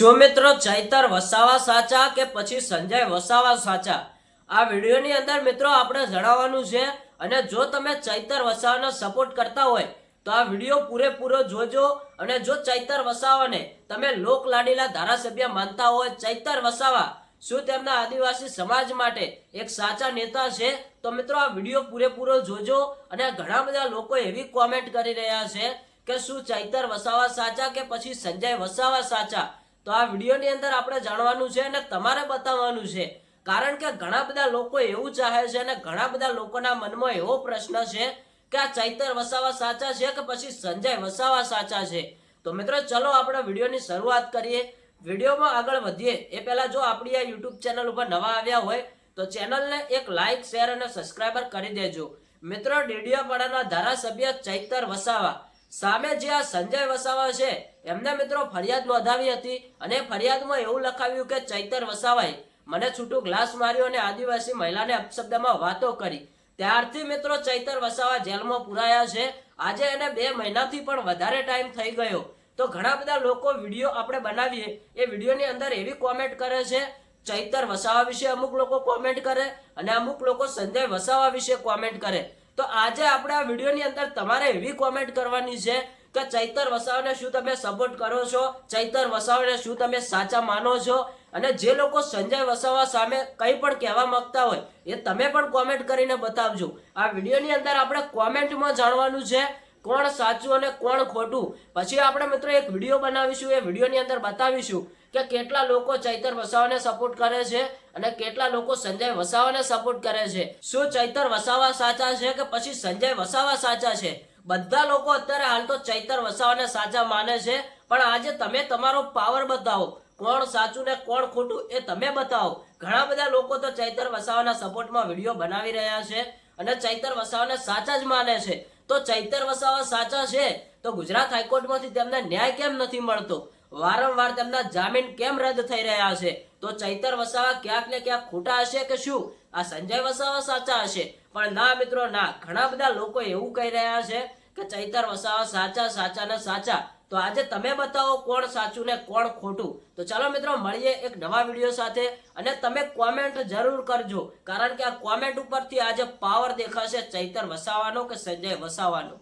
શું મિત્રો ચૈતર, વસાવા સાચા કે પછી સંજય વસાવા સાચા? આ વિડીયોની અંદર મિત્રો આપણે જણાવવાનું છે અને જો તમે ચૈતર વસાવાનો સપોર્ટ કરતા હોય, તો આ વીડિયો પૂરેપૂરો જોજો અને જો ચૈતર વસાવાને તમે લોક લાડીલા ધારાસભ્ય માનતા હોય ચૈતર વસાવા, શું તેમના આદિવાસી સમાજ માટે એક સાચા નેતા છે? તો મિત્રો આ વીડિયો પૂરેપૂરો જોજો અને ઘણા બધા લોકો એવી કોમેન્ટ કરી રહ્યા છે કે શું ચૈતર વસાવા સાચા કે પછી સંજય વસાવા સાચા? તો આ વિડીયોની અંદર આપણે જાણવાનું છે અને તમારે બતાવવાનું છે. કારણ કે ઘણા બધા લોકો એવું ચાહે છે અને ઘણા બધા લોકોના મનમાં એવો પ્રશ્ન છે કે આ ચૈતર વસાવા સાચા છે કે પછી સંજય વસાવા સાચા છે? તો મિત્રો, ચલો આપણે વિડીયોની શરૂઆત કરીએ. વિડીયોમાં આગળ વધીએ. એ પહેલાં જો આપણી આ યુટ્યુબ ચેનલ ઉપર નવા આવ્યા હોય, તો ચેનલને એક લાઇક શેર અને સબસ્ક્રાઈબર કરી દેજો. મિત્રો, ડેડિયાપાડાના ધારાસભ્ય ચૈતર વસાવા સામે જે આ સંજય વસાવા છે, એમને મિત્રો ફરિયાદ નોંધાવી હતી અને ફરિયાદમાં એવું લખાવ્યું કે ચૈતર વસાવાએ મને છૂટું ગ્લાસ માર્યો અને આદિવાસી મહિલાને અપશબ્દમાં વાતો કરી. ત્યારથી મિત્રો ચૈતર વસાવા જેલમાં પુરાયા છે. આજે એને બે મહિનાથી પણ વધારે ટાઈમ થઈ ગયો. તો ઘણા બધા લોકો વીડિયો આપણે બનાવીએ, એ વિડીયોની અંદર એવી કોમેન્ટ કરે છે, ચૈતર વસાવા વિશે અમુક લોકો કોમેન્ટ કરે અને અમુક લોકો સંજય વસાવા વિશે કોમેન્ટ કરે. તો આજે આપણે આ વિડીયોની અંદર તમારે એવી કોમેન્ટ કરવાની છે કે ચૈતર વસાવાને શું તમે સપોર્ટ કરો છો? ચૈતર વસાવાને શું તમે સાચા માનો છો? અને જે લોકો સંજય વસાવા સામે કંઈ પણ કહેવા માંગતા હોય, એ તમે પણ કોમેન્ટ કરીને બતાવજો. આ વિડીયોની અંદર આપણે કોમેન્ટમાં જાણવાનું છે કોણ સાચું અને કોણ ખોટું. પછી આપણે મિત્રો એક વીડિયો બનાવીશું, એ વિડીયોની અંદર બતાવીશું. કે કેટલા લોકો ચૈતર વસાવાને સપોર્ટ કરે છે અને કેટલા લોકો સંજય વસાવાને સપોર્ટ કરે છે? શું ચૈતર વસાવા સાચા છે કે પછી સંજય વસાવા સાચા છે? બધા લોકો અત્યારે હાલ તો ચૈતર વસાવાને સાચા માને છે, પણ આજે તમે તમારો પાવર બતાવો. કોણ સાચું ને કોણ ખોટું એ તમે બતાવો. ઘણા બધા લોકો તો ચૈતર વસાવાના સપોર્ટમાં વીડિયો બનાવી રહ્યા છે અને ચૈતર વસાવાને સાચા જ માને છે. તો ચૈતર વસાવા સાચા છે? તો ગુજરાત હાઈકોર્ટમાંથી તેમને ન્યાય કેમ નથી મળતો? વારંવાર તેમના જામીન કેમ રદ થઈ રહ્યા છે? તો ચૈતર વસાવા ક્યાંક ને ક્યાંક ખોટા હશે કે શું? આ સંજય વસાવા સાચા હશે? પણ ના મિત્રો, ના. ઘણા બધા લોકો એવું કહી રહ્યા છે કે ચૈતર વસાવા સાચા સાચા ને સાચા. તો આજે તમે બતાવો કોણ સાચું ને કોણ ખોટું? તો ચાલો મિત્રો, મળીએ એક નવા વીડિયો સાથે. અને તમે કોમેન્ટ જરૂર કરજો. કારણ કે આ કોમેન્ટ ઉપરથી આજે પાવર દેખાશે ચૈતર વસાવાનો કે સંજય વસાવાનો.